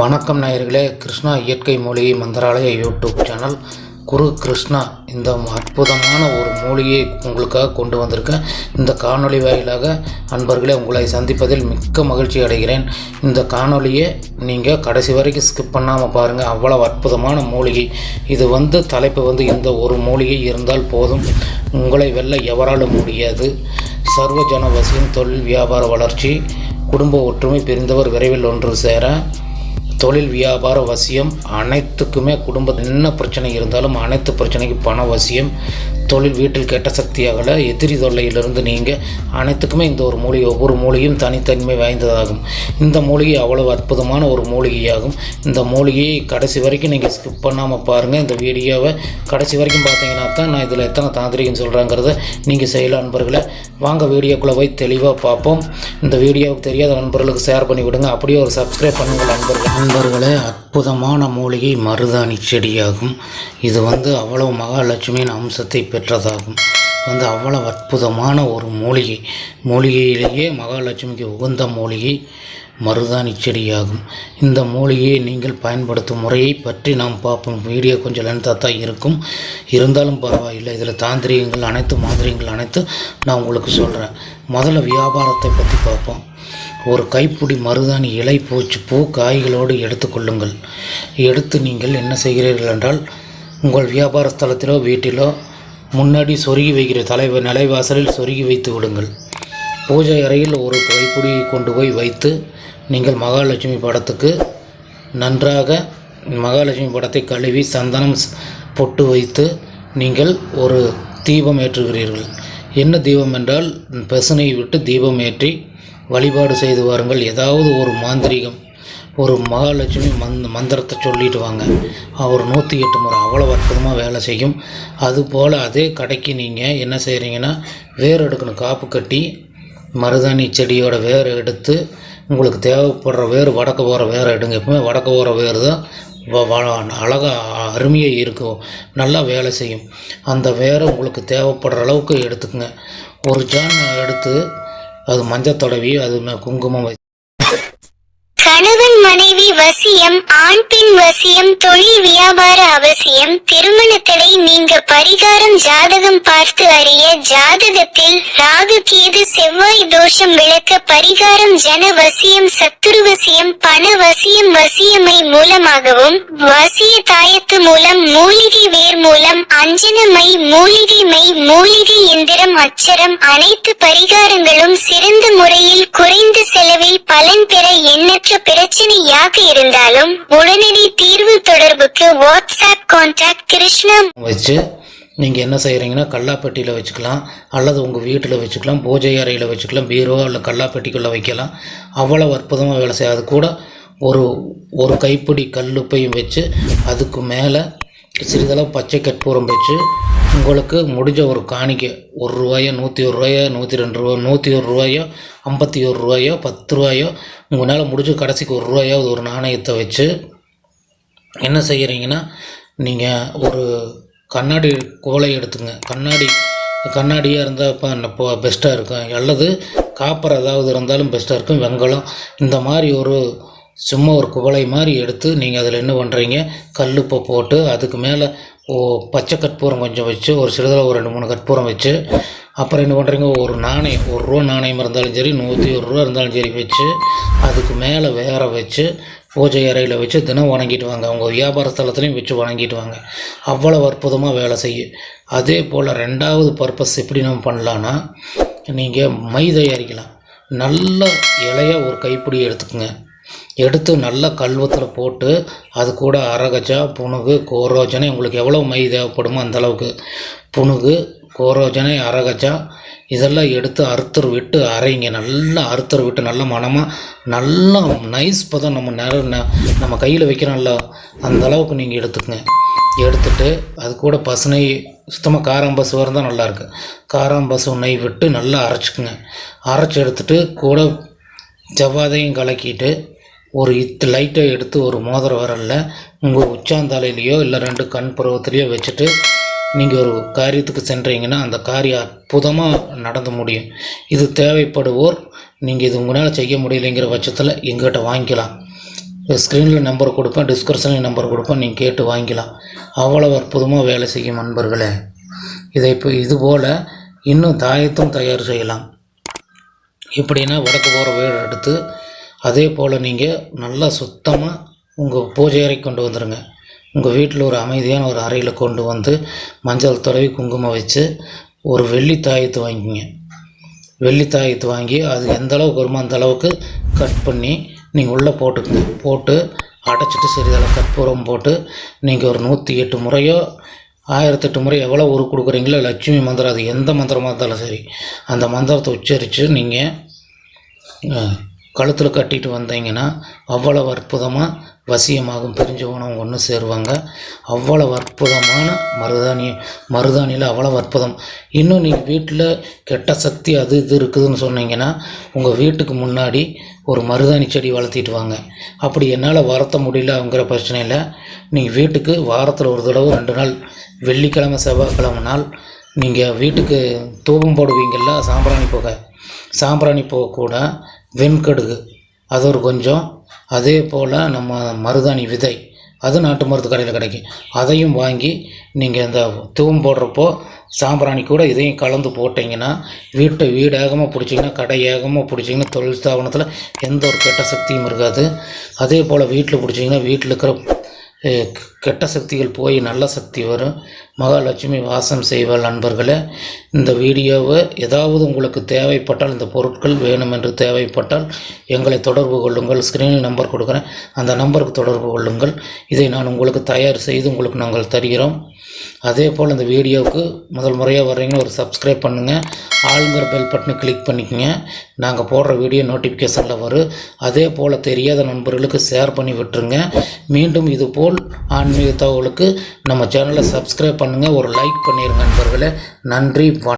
வணக்கம் நேயர்களே. கிருஷ்ணா இயற்கை மூலிகை மந்திராலய யூடியூப் சேனல் குரு கிருஷ்ணா. இந்த அற்புதமான ஒரு மூலிகையை உங்களுக்காக கொண்டு வந்திருக்கேன். இந்த காணொளி வாயிலாக அன்பர்களே உங்களை சந்திப்பதில் மிக்க மகிழ்ச்சி அடைகிறேன். இந்த காணொளியை நீங்கள் கடைசி வரைக்கும் ஸ்கிப் பண்ணாமல் பாருங்கள் அவ்வளவு அற்புதமான மூலிகை இது வந்து தலைப்பு வந்து இந்த ஒரு மூலிகை இருந்தால் போதும். உங்களை வெல்ல எவராலும் முடியாது. சர்வஜன வசியம் தொழில் வியாபார வளர்ச்சி குடும்ப ஒற்றுமை பிரிந்தவர் விரைவில் ஒன்று சேர தொழில் வியாபார வசியம் அனைத்துக்குமே குடும்ப என்ன பிரச்சனை இருந்தாலும் அனைத்து பிரச்சனைக்கு பண வசியம். தொழில் வீட்டில் கெட்ட சக்தியாகல எதிரி தொல்லையிலிருந்து நீங்கள் அனைத்துக்குமே இந்த ஒரு மூலிகை ஒவ்வொரு மூலிகையும் தனித்தன்மை வாய்ந்ததாகும். இந்த மூலிகை அவ்வளவு அற்புதமான ஒரு மூலிகையாகும். இந்த மூலிகையை கடைசி வரைக்கும் நீங்கள் ஸ்கிப் பண்ணாமல் பாருங்கள் இந்த வீடியோவை கடைசி வரைக்கும் பார்த்தீங்கன்னா தான் நான் இதில் எத்தனை தாந்திரிகம் சொல்கிறாங்கிறத நீங்கள் செய்யலாம் நண்பர்களை. வாங்க வீடியோக்குள்ளே போய் தெளிவாக பார்ப்போம். இந்த வீடியோவுக்கு தெரியாத நண்பர்களுக்கு ஷேர் பண்ணி விடுங்க. அப்படியே ஒரு சப்ஸ்கிரைப் பண்ணுங்கள் நண்பர்கள். நண்பர்களே அற்புதமான மூலிகை மருதாணி செடியாகும். இது வந்து அவ்வளவு மகாலட்சுமியின் அம்சத்தை பெற்றதாகும். வந்து அவ்வளவு அற்புதமான ஒரு மூலிகை. மூலிகையிலேயே மகாலட்சுமிக்கு உகந்த மூலிகை மருதாணி செடியாகும். இந்த மூலிகையை நீங்கள் பயன்படுத்தும் முறையை பற்றி நாம் பார்ப்போம். வீடியோ கொஞ்சம் லென்த்தாக தான் இருக்கும். இருந்தாலும் பரவாயில்லை. இதில் தாந்திரிகங்கள் அனைத்து மாந்திரியங்கள் அனைத்து நான் உங்களுக்கு சொல்கிறேன் முதல்ல வியாபாரத்தை பற்றி பார்ப்போம். ஒரு கைப்பிடி மருதாணி இலை பூச்சி பூ காய்களோடு எடுத்துக்கொள்ளுங்கள் எடுத்து நீங்கள் என்ன செய்கிறீர்கள் என்றால் உங்கள் வியாபார ஸ்தலத்திலோ வீட்டிலோ முன்னாடி சொருகி வைக்கிற தலைவ நிலைவாசலில் சொருகி வைத்து விடுங்கள். பூஜை அறையில் ஒரு கைப்பிடி கொண்டு போய் வைத்து நீங்கள் மகாலட்சுமி படத்துக்கு நன்றாக மகாலட்சுமி படத்தை கழுவி சந்தனம் பொட்டு வைத்து நீங்கள் ஒரு தீபம் ஏற்றுகிறீர்கள். என்ன தீபம் என்றால் பசுனை விட்டு தீபம் ஏற்றி வழிபாடு செய்து வாருங்கள். ஏதாவது ஒரு மாந்திரிகம் ஒரு மகாலட்சுமி மந்த் மந்திரத்தை சொல்லிட்டு வாங்க. அவர் நூற்றி எட்டு முறை அவ்வளோ அற்புதமாக வேலை செய்யும். அதுபோல் அதே கடைக்கு நீங்கள் என்ன செய்கிறீங்கன்னா வேர் எடுக்கணும். காப்பு கட்டி மருதாணி செடியோட வேர் எடுத்து உங்களுக்கு தேவைப்படுற வேர் வடக்க போகிற வேர் எடுங்க. எப்பவுமே வடக்க போகிற வேர் தான் வ- அருமையாக இருக்கும். நல்லா வேலை செய்யும். அந்த வேரை உங்களுக்கு தேவைப்படுற அளவுக்கு எடுத்துக்கங்க. ஒரு ஜான் எடுத்து அது மஞ்சள் தடவி அது மே- குங்குமம் வச்சு மனைவி வசியம் ஆண் பெண் வசியம் தொழில் வியாபார அவசியம் திருமண நீங்க பரிகாரம் ஜாதகம் பார்த்து அறிய ஜாதகத்தில் ராகு கேது செவ்வாய் தோஷம் விளக்க பரிகாரம் ஜன வசியம் சத்துரு வசியம் பண வசியம் வசியமை மூலமாகவும் வசிய தாயத்து மூலம் மூலிகை வேர் மூலம் அஞ்சனமை மூலிகை மை மூலிகை எந்திரம் அச்சரம் அனைத்து பரிகாரங்களும் சிறந்த முறையில் குறைந்த செலவில் பலன் பெற எண்ணற்ற பிரச்சனை யாக இருந்தாலும் உடனடி தீர்வு தொடர்புக்கு வாட்ஸ்அப் கான்டாக்ட் கிருஷ்ணா வச்சு நீங்கள் என்ன செய்கிறீங்கன்னா கல்லாப்பெட்டியில் வச்சுக்கலாம். அல்லது உங்கள் வீட்டில் வச்சுக்கலாம். பூஜை அறையில் வச்சுக்கலாம். பீரோ இல்லை கல்லாப்பட்டிக்குள்ளே வைக்கலாம். அவ்வளோ அற்புதமாக வேலை செய்யும். அது கூட ஒரு ஒரு கைப்பிடி கல்லுப்பையும் வச்சு அதுக்கு மேலே சிறிதளவு பச்சை கற்பூரம் வச்சு உங்களுக்கு முடிஞ்ச ஒரு காணிக்கை ஒரு ரூபாயோ நூற்றி ஒரு ரூபாயோ நூற்றி ரெண்டு ரூபா நூற்றி ஒரு ரூபாயோ ஐம்பத்தி ஒரு ரூபாயோ பத்து ரூபாயோ உங்களால் முடிஞ்ச கடைசிக்கு ஒரு ரூபாயோ ஒரு நாணயத்தை வச்சு என்ன செய்கிறீங்கன்னா நீங்கள் ஒரு கண்ணாடி கோலை எடுத்துங்க. கண்ணாடி கண்ணாடியாக இருந்தால் இப்போ இப்போ பெஸ்ட்டாக இருக்கும். அல்லது காப்பர் ஏதாவது இருந்தாலும் பெஸ்ட்டாக இருக்கும். வெங்கலம் இந்த மாதிரி ஒரு சும்மா ஒரு குவளை மாதிரி எடுத்து நீங்கள் அதில் என்ன பண்ணுறீங்க கல்லுப்பை போட்டு அதுக்கு மேலே ஓ பச்சை கற்பூரம் கொஞ்சம் வச்சு ஒரு சிறுதில் ஒரு ரெண்டு மூணு கற்பூரம் வச்சு அப்புறம் என்ன பண்ணுறீங்க ஒரு நாணயம் ஒரு ரூபா நாணயம் இருந்தாலும் சரி நூற்றி ஒரு ரூபா இருந்தாலும் சரி வச்சு அதுக்கு மேலே வேற வச்சு பூஜை அறையில் வச்சு தினம் வணங்கிட்டு வாங்க. அவங்க வியாபார ஸ்தலத்துலையும் வச்சு வணங்கிட்டு வாங்க. அவ்வளவு அற்புதமாக வேலை செய்யும் அதே போல் ரெண்டாவது பர்பஸ் எப்படி நம்ம பண்ணலான்னா நீங்கள் மை தயாரிக்கலாம். நல்ல இலையாக ஒரு கைப்பிடி எடுத்துக்கோங்க. எடுத்து நல்லா கல்வத்தில் போட்டு அது கூட அரகஜா புணுகு கோரோஜனை உங்களுக்கு எவ்வளோ மை தேவைப்படுமோ அந்த அளவுக்கு. புணுகு கோரோஜனை அரகஜா இதெல்லாம் எடுத்து அறுத்துரு விட்டு அரைங்க. நல்லா அறுத்துரு விட்டு நல்ல மணமாக நல்லா நைஸ் பதம் நம்ம நிற ந- நம்ம கையில் வைக்கிறோம்ல அந்த அளவுக்கு நீங்கள் எடுத்துக்கங்க. எடுத்துட்டு அது கூட பசுனை சுத்தமாக காராம்பசு இருந்தால் நல்லாயிருக்கு காராம்பசு நெய் விட்டு நல்லா அரைச்சிக்குங்க. அரைச்சி எடுத்துட்டு கூட ஜவ்வாதையும் கலக்கிட்டு ஒரு இத்து லைட்டை எடுத்து ஒரு மோதிர விரலில் உங்கள் உச்சாந்தாலையிலையோ இல்லை ரெண்டு கண் பருவத்திலையோ வச்சுட்டு நீங்கள் ஒரு காரியத்துக்கு சென்றீங்கன்னா அந்த காரியம் அற்புதமாக நடந்து முடியும். இது தேவைப்படுவோர் நீங்கள் இது உங்களால் செய்ய முடியலைங்கிற பட்சத்தில் எங்கிட்ட வாங்கிக்கலாம். ஸ்க்ரீனில் நம்பர் கொடுப்பேன் டிஸ்கிரிப்ஷனில் நம்பர் கொடுப்பேன் நீங்கள் கேட்டு வாங்கிக்கலாம். அவ்வளோ அற்புதமாக வேலை செய்யும் நண்பர்களே. இதை இப்போ இதுபோல் இன்னும் தாயத்தும் தயார் செய்யலாம். எப்படின்னா வடக்கு போகிற வீடு எடுத்து அதே போல் நீங்கள் நல்லா சுத்தமாக உங்கள் பூஜை அறை கொண்டு வந்துடுங்க உங்கள் வீட்டில் ஒரு அமைதியான ஒரு அறையில் கொண்டு வந்து மஞ்சள் தடவி குங்குமம் வச்சு ஒரு வெள்ளி தாயத்து வாங்கிங்க வெள்ளி தாயத்து வாங்கி அது எந்த அளவுக்கு வருமோ அந்த அளவுக்கு கட் பண்ணி நீங்கள் உள்ளே போட்டுக்குங்க. போட்டு அடைச்சிட்டு சிறிதளவு கற்பூரம் போட்டு நீங்கள் ஒரு நூற்றி எட்டு முறையோ ஆயிரத்தெட்டு முறை எவ்வளோ உரு கொடுக்குறீங்களோ லட்சுமி மந்திரம் அது எந்த மந்திரமாக இருந்தாலும் சரி அந்த மந்திரத்தை உச்சரித்து நீங்கள் கழுத்தில் கட்டிட்டு வந்தீங்கன்னா அவ்வளவு அற்புதமாக வசியமாகும். பிரிஞ்சவனும் ஒன்று சேருவாங்க. அவ்வளவு அற்புதமான மருதாணி மருதாணியில் அவ்வளவு அற்புதம். இன்னும் நீங்கள் வீட்டில் கெட்ட சக்தி அது இது இருக்குதுன்னு சொன்னீங்கன்னா உங்கள் வீட்டுக்கு முன்னாடி ஒரு மருதாணி செடி வளர்த்திட்டு வாங்க. அப்படி என்னால் வளர்த்த முடியலங்கிற பிரச்சனையில் நீங்கள் வீட்டுக்கு வாரத்தில் ஒரு தடவை ரெண்டு நாள் வெள்ளிக்கிழமை செவ்வாய்க்கிழமை நாள் நீங்கள் வீட்டுக்கு தூபம் போடுவீங்கள்ல சாம்பிராணி புகை. சாம்பிராணி புகை கூட வெண்கடுகு அது ஒரு கொஞ்சம். அதே போல் நம்ம மருதாணி விதை. அது நாட்டு மருந்து கடையில் கிடைக்கும். அதையும் வாங்கி நீங்கள் இந்த தூவம் போடுறப்போ சாம்பிராணி கூட இதையும் கலந்து போட்டிங்கன்னா வீட்டை வீடு ஏகமாக பிடிச்சிங்கன்னா கடை ஏகமாக பிடிச்சிங்கன்னா தொழில் ஸ்தாபனத்தில் எந்த ஒரு கெட்ட சக்தியும் இருக்காது. அதே போல் வீட்டில் பிடிச்சிங்கன்னா வீட்டில் இருக்கிற கெட்ட சக்திகள் போய் நல்ல சக்தி வரும். மகாலட்சுமி வாசம் செய்வாள் நண்பர்களே இந்த வீடியோவை ஏதாவது உங்களுக்கு தேவைப்பட்டால் இந்த பொருட்கள் வேணும் என்று தேவைப்பட்டால் எங்களை தொடர்பு கொள்ளுங்கள். ஸ்க்ரீனில் நம்பர் கொடுக்குறேன். அந்த நம்பருக்கு தொடர்பு கொள்ளுங்கள். இதை நான் உங்களுக்கு தயார் செய்து உங்களுக்கு நாங்கள் தருகிறோம். அதே போல் இந்த வீடியோவுக்கு முதல் முறையாக வர்றீங்கன்னு ஒரு சப்ஸ்கிரைப் பண்ணுங்கள் ஆளுங்கிற பெல் பட்டனை கிளிக் பண்ணிக்கங்க. நாங்கள் போடுற வீடியோ நோட்டிஃபிகேஷனில் வரும். அதே போல் தெரியாத நண்பர்களுக்கு ஷேர் பண்ணி விட்டுருங்க. மீண்டும் இதுபோல் ஆன்மீக தகவலுக்கு நம்ம சேனலை சப்ஸ்கிரைப் பண்ணுங்கள் ஒரு லைக் பண்ணிடுங்க நண்பர்களே. நன்றி வணக்கம்.